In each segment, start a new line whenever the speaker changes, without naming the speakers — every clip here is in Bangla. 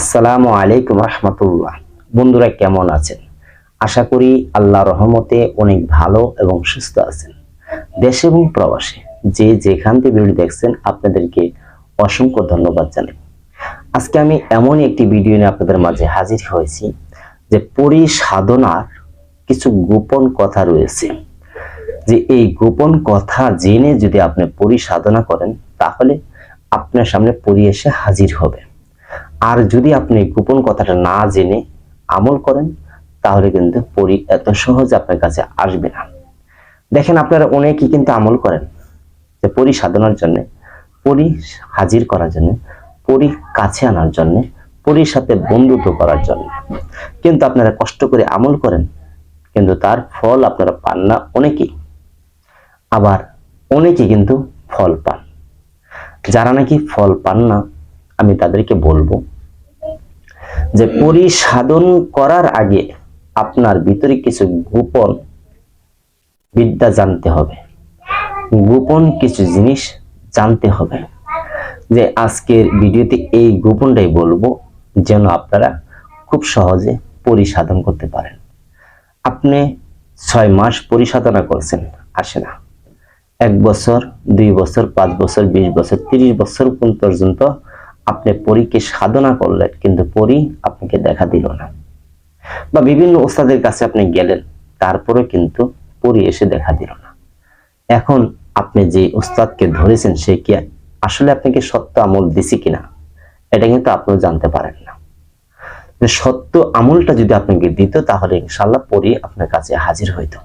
আসসালামু আলাইকুম রহমতুল্লাহ। বন্ধুরা কেমন আছেন? আশা করি আল্লাহ রহমতে অনেক ভালো এবং সুস্থ আছেন। দেশে এবং প্রবাসে যে যেখান থেকে ভিডিও দেখছেন, আপনাদেরকে অসংখ্য ধন্যবাদ জানাই। আজকে আমি এমন একটি ভিডিও নিয়ে আপনাদের মাঝে হাজির হয়েছি যে পরিসাধনার কিছু গোপন কথা রয়েছে। যে এই গোপন কথা জেনে যদি আপনি পরিসাধনা করেন, তাহলে আপনার সামনে পরি এসে হাজির হবে। আর যদি আপনি গোপন কথাটা না জেনে আমল করেন, তাহলে কিন্তু পরি এত সহজ আপনার কাছে আসবে না। দেখেন আপনারা অনেকেই কিন্তু আমল করেন যে পরি সাধনার জন্য, পরি হাজির করার জন্য, পরি কাছে আনার জন্য, পরির সাথে বন্ধুত্ব করার জন্য। কিন্তু আপনারা কষ্ট করে আমল করেন, কিন্তু তার ফল আপনারা পান না অনেকেই। আবার অনেকেই কিন্তু ফল পান। যারা নাকি ফল পান না আমি তাদেরকে বলব যে পরিসাধন করার আগে আপনার ভিতরে কিছু গোপন বিদ্যা জানতে হবে। গোপন কিছু জিনিস জানতে হবে যে আজকের ভিডিওতে এই গোপনটাই বলব যেন আপনারা খুব সহজে পরিসাধন করতে পারেন। আপনি ছয় মাস পরিসাধনা করছেন, আসে না। এক বছর, দুই বছর, পাঁচ বছর, বিশ বছর, তিরিশ বছর পর্যন্ত আপনি পরীকে সাধনা করলেন, কিন্তু পরি আপনাকে দেখা দিল না। বা বিভিন্ন ওস্তাদের কাছে আপনি গেলেন তারপরে কিন্তু পরি এসে দেখা দিল না। এখন আপনি যে ওস্তাদকে ধরেছেন, সে কি আসলে আপনাকে সত্য আমল দিছি কিনা, এটা কিন্তু আপনিও জানতে পারেন না। যে সত্য আমলটা যদি আপনাকে দিত, তাহলে ইনশাল্লাহ পরি আপনার কাছে হাজির হইতো।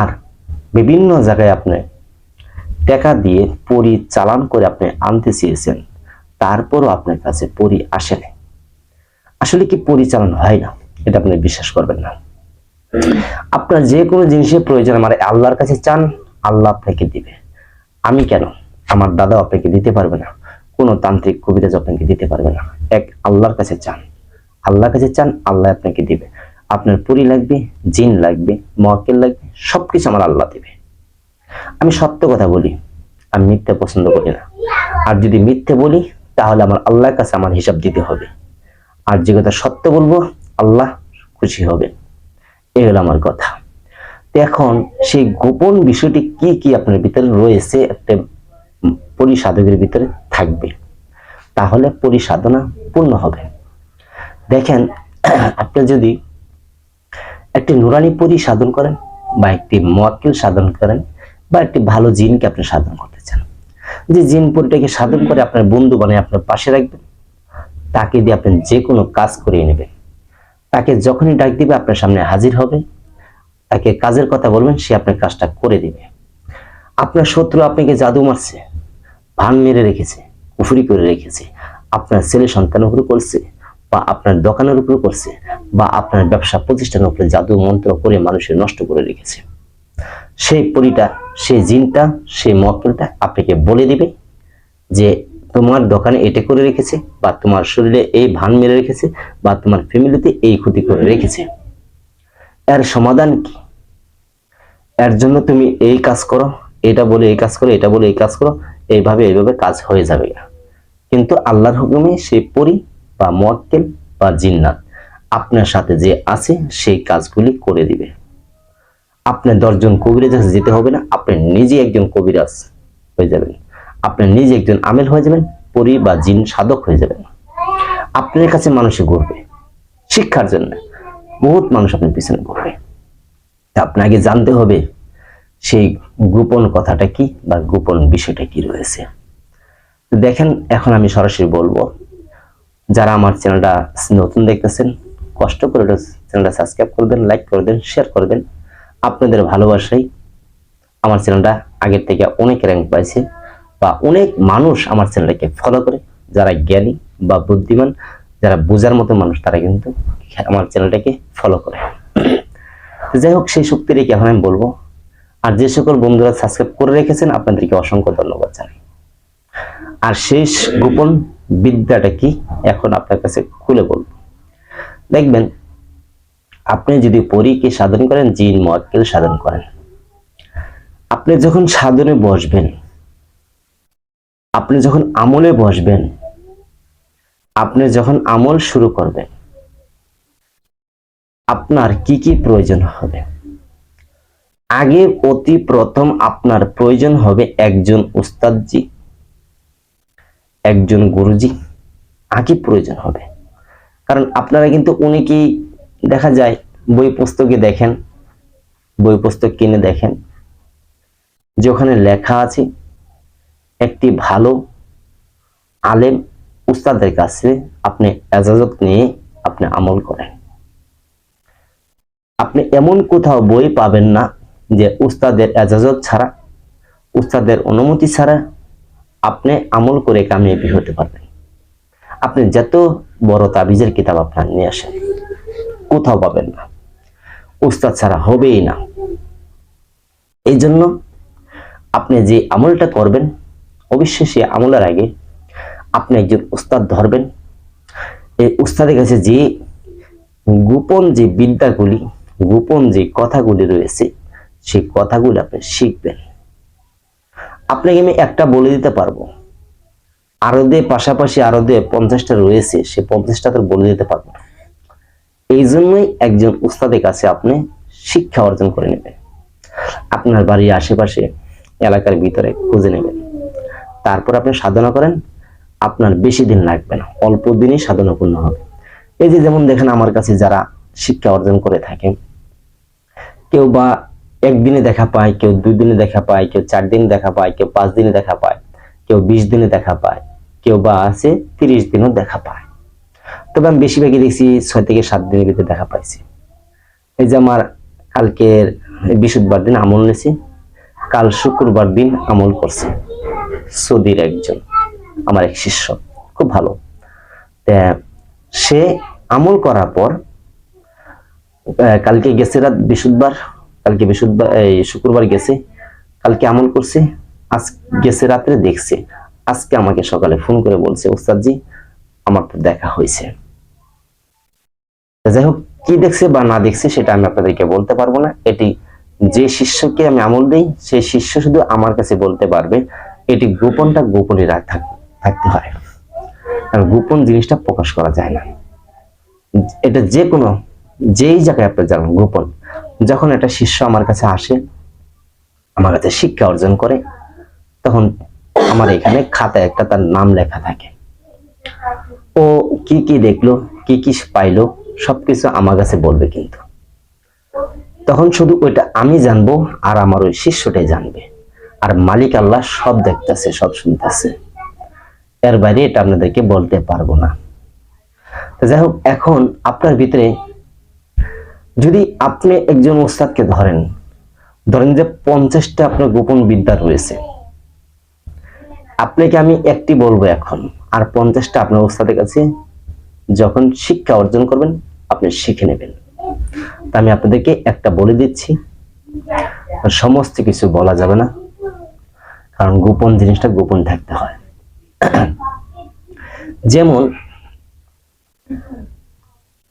আর বিভিন্ন জায়গায় আপনি টাকা দিয়ে পরি চালান করে আপনি আনতে চেয়েছেন তারপরও আপনার কাছে পরি আসে নাই। আসলে কি পরিচালন হয় না? এটা আপনি বিশ্বাস করবেন না। আপনার যে কোনো জিনিসের প্রয়োজন আমার আল্লাহর কাছে চান, আল্লাহ আপনাকে দিবে। আমি কেন? আমার দাদা আপনাকে দিতে পারবে না। কোনো তান্ত্রিক কবিরাজ আপনাকে দিতে পারবে না। এক, আল্লাহর কাছে চান। আল্লাহর কাছে চান, আল্লাহ আপনাকে দিবে। আপনার পুরি লাগবে, জিন লাগবে মক্কেল লাগবে, সবকিছু আমার আল্লাহ দিবে। আমি সত্য কথা বলি, আমি মিথ্যা পছন্দ করি না। আর যদি মিথ্যে বলি তাহলে আমার আল্লাহর কাছে আমার হিসাব দিতে হবে। আর যে কথা সত্য বলব, আল্লাহ খুশি হবে। এই হলো আমার কথা। তো এখন সেই গোপন বিষয়টি কি কি আপনার ভিতরে রয়েছে, একটা পরিসাধকের ভিতরে থাকবে। তাহলে পরিসাধনা পূর্ণ হবে। দেখেন, আপনি যদি একটি নুরানি পরি সাধন করেন বা একটি মক্কেল সাধন করেন বা একটি ভালো জিনকে আপনি সাধন করতে চান যে জিন পরিটাকে সাধন করে আপনার বন্ধু বানিয়ে আপনার পাশে রাখবেন তাকে দিয়ে আপনি যে কোনো কাজ করিয়ে নেবেন। তাকে যখনই ডাক দিবে আপনার সামনে হাজির হবে। তাকে কাজের কথা বলবেন সে আপনার কাজটা করে দিবে। আপনার শত্রু আপনাকে জাদু মারছে ভান মেরে রেখেছে কুফুরি করে রেখেছে। আপনার ছেলে সন্তানের উপরে করছে বা আপনার দোকানের উপরে করছে বা আপনার ব্যবসা প্রতিষ্ঠানের উপরে জাদু মন্ত্র করে মানুষের নষ্ট করে রেখেছে। সেই পরিটা, সেই জিনটা, সেই মক্কেলটা আপনাকে বলে দিবে যে তোমার দোকানে এটা করে রেখেছে বা তোমার শরীরে এই ভান মেরে রেখেছে বা তোমার ফ্যামিলিতে এই ক্ষতি করে রেখেছে। এর সমাধান কি? এর জন্য তুমি এই কাজ করো, এটা বলে এই কাজ করো, এটা বলে এই কাজ করো, এইভাবে এইভাবে কাজ হয়ে যাবে। কিন্তু আল্লাহর হুকুমে সেই পরি বা মক্কেল বা জিন্নাত আপনার সাথে যে আছে সেই কাজগুলি করে দিবে। আপনার দশজন কবিরাজ কাছে যেতে হবে না। আপনি নিজে একজন কবিরাজ হয়ে যাবেন। আপনি নিজে একজন আমেল হয়ে যাবেন, পরি বা জিন সাধক হয়ে যাবেন। আপনার কাছে মানুষে ঘুরবে শিক্ষার জন্য। বহুত মানুষ আপনার পিছনে ঘুরবে। আপনাকে জানতে হবে, সেই গোপন কথাটা কি বা গোপন বিষয়টা কি রয়েছে। দেখেন, এখন আমি সরাসরি বলব, যারা আমার চ্যানেলটা নতুন দেখতেছেন, কষ্ট করে চ্যানেলটা সাবস্ক্রাইব করে দেন লাইক করে দেন শেয়ার করে দেন। আপনাদের ভালোবাসাই আমার চ্যানেলটা আগের থেকে অনেক র্যাঙ্ক পাইছে বা অনেক মানুষ আমার চ্যানেলটাকে ফলো করে, যারা জ্ঞানী বা বুদ্ধিমান, যারা বোঝার মতো মানুষ, তারা কিন্তু আমার চ্যানেলটাকে ফলো করে। যাই হোক, সেই শক্তি রেখে এখন আমি বলব, আর যে সকল বন্ধুরা সাবস্ক্রাইব করে রেখেছেন, আপনাদেরকে অসংখ্য ধন্যবাদ জানাই। আর শেষ গোপন বিদ্যাটা কি, এখন আপনার কাছে খুলে বলব। দেখবেন আপনি যদি পরীকে সাধন করেন, জিন মক্কেল সাধন করেন। আপনি যখন সাধনে বসবেন, আপনি যখন আমলে বসবেন, আপনি যখন আমল শুরু করবেন, আপনার কি কি প্রয়োজন হবে? আগে অতি প্রথম আপনার প্রয়োজন হবে একজন উস্তাদজি, একজন গুরুজি। আগে প্রয়োজন হবে? কারণ আপনারা কিন্তু অনেকেই দেখা যায়, বই পুস্তকে দেখেন, বই পুস্তক কিনে দেখেন, যে ওখানে লেখা আছে, একটি ভালো আলেম উস্তাদের কাছে আপনি এজাজত নিয়ে আপনি আমল করেন। আপনি এমন কোথাও বই পাবেন না যে উস্তাদের এজাজত ছাড়া, উস্তাদের অনুমতি ছাড়া আপনি আমল করে কামিয়াবি হতে পারবেন। আপনি যত বড় তাবিজের কিতাব আপনার নিয়ে আসেন। কোথাও পাবেন না। উস্তাদ ছাড়া হবেই না। এই জন্য আপনি যে আমলটা করবেন, অবশ্যই সে আমলের আগে আপনি একজন উস্তাদ ধরবেন। এই উস্তাদের কাছে যে গোপন যে বিদ্যাগুলি, গোপন যে কথাগুলি রয়েছে, সেই কথাগুলি আপনি শিখবেন। আপনাকে আমি একটা বলে দিতে পারব। আরও দে পাশাপাশি আরও দে পঞ্চাশটা রয়েছে, সে পঞ্চাশটা তো বলে দিতে পারব। না এই জন্যই একজন উস্তাদের কাছে আপনি শিক্ষা অর্জন করে নেবেন। আপনার বাড়ির আশেপাশে এলাকার ভিতরে খুঁজে নেবেন। তারপর আপনি সাধনা করেন, আপনার বেশি দিন লাগবে না, অল্প দিনই সাধনা পূর্ণ হবে। এই যে যেমন দেখেন আমার কাছে যারা শিক্ষা অর্জন করে থাকে কেউ বা একদিনে দেখা পায়, কেউ দুই দিনে দেখা পায়, কেউ চার দিনে দেখা পায়, কেউ পাঁচ দিনে দেখা পায়, কেউ বিশ দিনে দেখা পায়, কেউ বা আছে তিরিশ দিনও দেখা পায়। তবে আমি বেশিরভাগই দেখছি ছয় থেকে সাত দিনের ভিতরে দেখা পাইছি। এই যে আমার কালকের বৃহস্পতিবার দিন আমল নিয়েছি, কাল শুক্রবার দিন আমল করছে। সৌদির একজন, আমার এক শিষ্য, খুব ভালো। সে আমল করার পর কালকে গেছে রাত বৃহস্পতিবার, কালকে বৃহস্পতিবার, এই শুক্রবার গেছে, কালকে আমল করছে, আজ গেছে রাত্রে দেখছে। আজকে আমাকে সকালে ফোন করে বলছে, ওস্তাদজি, আমার তো দেখা হয়েছে। যাই হোক, কি দেখছে বা না দেখছে সেটা আমি আপনাদেরকে বলতে পারব না। এটি যে শিষ্যকে আমি আমল দেই, সেই শিষ্য শুধু আমার কাছে বলতে পারবে, এটি গোপনটা গোপনই থাকতে হয় কারণ গোপন জিনিসটা প্রকাশ করা যায় না। এটা যে কোনো যেই জায়গায় আপনি যান, গোপন, যখন একটা শিষ্য আমার কাছে আসে, আমার কাছে শিক্ষা অর্জন করে, তখন আমার এখানে খাতায় একটা তার নাম লেখা থাকে। ও কি কি দেখল, কি কি পাইলো সবকিছু আমার কাছে বলবে কিন্তু। তখন শুধু ওইটা আমি জানব আর আমার ওই শিষ্যটাই জানবে। আর মালিক আল্লাহ সব দেখতেছে, সব শুনতেছে। এর বাইরে এটা আপনাদেরকে বলতে পারব না। যাই হোক, এখন আপনার ভিতরে যদি আপনি একজন ওস্তাদকে ধরেন ধরেন যে পঞ্চাশটা আপনার গোপন বিদ্যা রয়েছে। আপনাকে আমি একটি বলব এখন, আর পঞ্চাশটা আপনার ওস্তাদের কাছে যখন শিক্ষা অর্জন করবেন, আপনি শিখে নেবেন। তা আমি আপনাদেরকে একটা বলে দিচ্ছি সমস্ত কিছু বলা যাবে না, কারণ গোপন জিনিসটা গোপন থাকতে হয়। যেমন,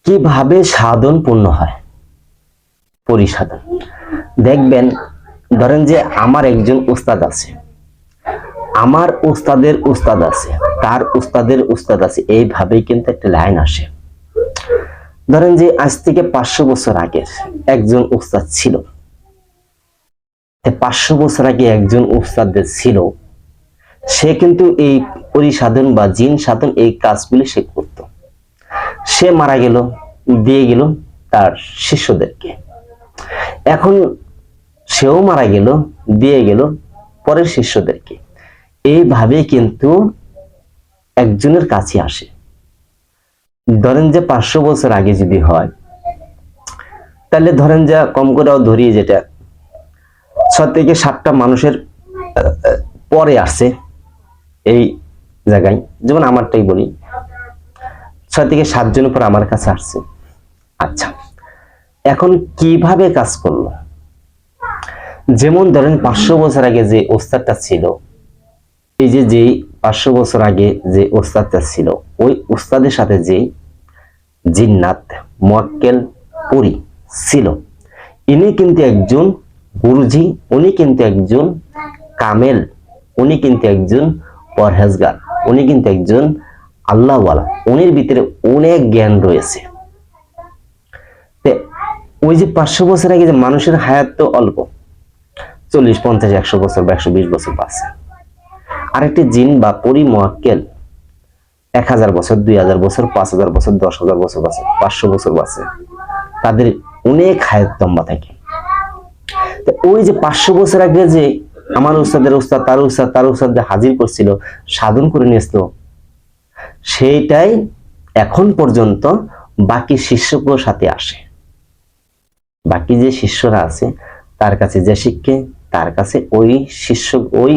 কীভাবে সাধন পূর্ণ হয়? পরিসাধন। দেখবেন, ধরেন যে আমার একজন উস্তাদ আছে। আমার উস্তাদের উস্তাদ আছে, তার উস্তাদের উস্তাদ আছে, এইভাবেই কিন্তু একটা লাইন আসে। ধরেন যে আজ থেকে পাঁচশো বছর আগের একজন উস্তাদ ছিল। পাঁচশো বছর আগে একজন উস্তাদের ছিল। সে কিন্তু এই পরিসাধন বা জিন সাধন এই কাজগুলি সে করত। সে মারা গেল, দিয়ে গেল তার শিষ্যদেরকে। এখন সেও মারা গেল, দিয়ে গেল পরের শিষ্যদেরকে। এইভাবে কিন্তু একজনের কাছে আসে। ধরেন যে পাঁচশো বছর আগে যদি হয়, তাহলে ধরেন যা কম করেও ধরি যেটা ছ থেকে সাতটা মানুষের পরে আসছে এই জায়গায়। যেমন আমারটাই বলি, ছয় থেকে সাতজন পর আমার কাছে আসছে। আচ্ছা এখন কীভাবে কাজ করল? যেমন ধরেন পাঁচশো বছর আগে যে ওস্তাদটা ছিল এই যে যেই পাঁচশো বছর আগে যে ওস্তাদটা ছিল, ওই ওস্তাদের সাথে যে জিন্নাত মক্কেল পুরি ছিল, ইনি কিন্তু একজন গুরুজি, উনি কিন্তু একজন কামেল, উনি কিন্তু একজন পরহেজগার, উনি কিন্তু একজন আল্লাহওয়ালা। উনির ভিতরে অনেক জ্ঞান রয়েছে। ওই যে পাঁচশো বছর আগে যে মানুষের হায়াত তো অল্প, চল্লিশ, পঞ্চাশ, একশো বছর বা একশো বিশ বছর বাঁচে। আরেকটি জিন বা পরি মোয়াক্কেল এক হাজার বছর, দুই হাজার বছর, পাঁচ হাজার বছর, দশ হাজার বছর বাঁচে, পাঁচশো বছর বাঁচে। তাদের অনেক হায়াত লম্বা থাকে। তো ওই যে পাঁচশো বছর আগে যে আমার উস্তাদের উস্তাদ, তার উস্তাদ তার উস্তাদ যে হাজির করছিল, সাধন করে নিয়ে আসলো, সেইটাই এখন পর্যন্ত বাকি শিষ্যগুলোর সাথে আসে। বাকি যে শিষ্যরা আছে, তার কাছে যে শিক্ষে, তার কাছে ওই শিষ্য, ওই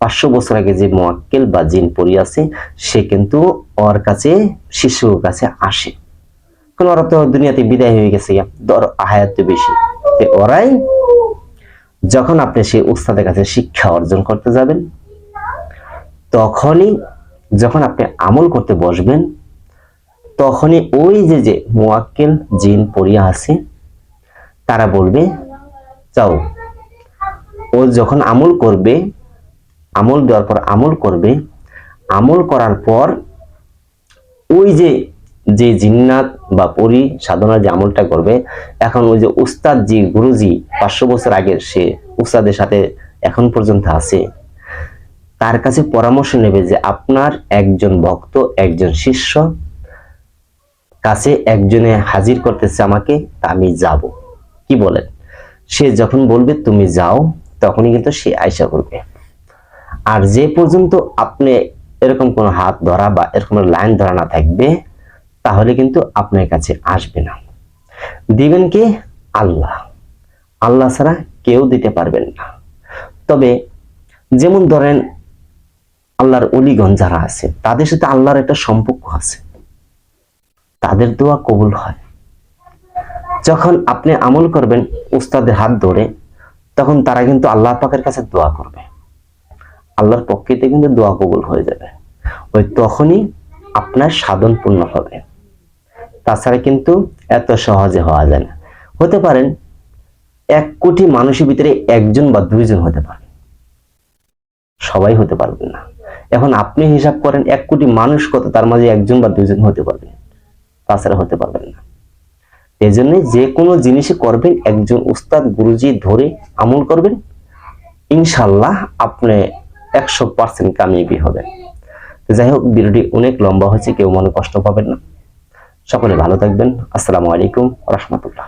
পাঁচশো বছর আগে যে মোয়াক্কেল বা জিন পড়ি আছে, সে কিন্তু ওর কাছে শিষ্যর কাছে আসে। কারণ ওরা তো দুনিয়াতে বিদায় হয়ে গেছে ধর আহায়াত বেশি। তো ওরাই যখন আপনি সেই উস্তাদের কাছে শিক্ষা অর্জন করতে যাবেন, তখনই যখন আপনি আমল করতে বসবেন, তখনই ওই যে যে মোয়াক্কেল জিন পড়িয়া আছে, তারা বলবে, যাও, ও যখন আমল করবে আমল দেওয়ার পর আমল করবে, আমল করার পর ওই যে যে জিন্নাত বা পরি সাধনা যে আমলটা করবে, এখন ওই যে উস্তাদ জি গুরুজি পাঁচশো বছর আগের সে উস্তাদের সাথে এখন পর্যন্ত আছে, তার কাছে পরামর্শ নেবে যে আপনার একজন ভক্ত, একজন শিষ্য কাছে একজনে হাজির করতেছে আমাকে আমি যাব। কি বলেন? সে যখন বলবে, তুমি যাও, তখনই কিন্তু সে আয়সা করবে। আর যে পর্যন্ত আপনি এরকম কোনো হাত ধরা বা এরকম লাইন ধরা না থাকবে, তাহলে কিন্তু আপনার কাছে আসবে না। দিবেন কি? আল্লাহ। আল্লাহ ছাড়া কেউ দিতে পারবেন না। তবে যেমন ধরেন আল্লাহর অলিগণ যারা আছে, তাদের সাথে আল্লাহর একটা সম্পর্ক আছে। তাদের দোয়া কবুল হয়। যখন আপনি আমল করবেন, উস্তাদের হাত ধরে, তখন তারা কিন্তু আল্লাহ পাকের কাছে দোয়া করবে। আল্লাহর পক্ষেতে কিন্তু দোয়া কবুল হয়ে যাবে। ওই তখনই আপনার সাধন পূর্ণ হবে। তাছাড়া কিন্তু এত সহজে হওয়া যায় না। হতে পারেন, এক কোটি মানুষের ভিতরে একজন বা দুইজন হতে পারে। সবাই হতে পারবেন না। এখন আপনি হিসাব করেন, এক কোটি মানুষ কত, তার মাঝে একজন বা দুইজন হতে পারবেন তাছাড়া হতে পারবেন না। এই জন্য যে কোনো জিনিসই করবেন, একজন উস্তাদ, গুরুজি ধরে আমল করবেন। ইনশাল্লাহ আপনি একশো পার্সেন্ট কামিয়াবি হবে। যাই হোক, ভিডিওটি অনেক লম্বা হয়েছে, কেউ মনে কষ্ট পাবেন না। সকলে ভালো থাকবেন। আসসালামু আলাইকুম রহমতুল্লাহ।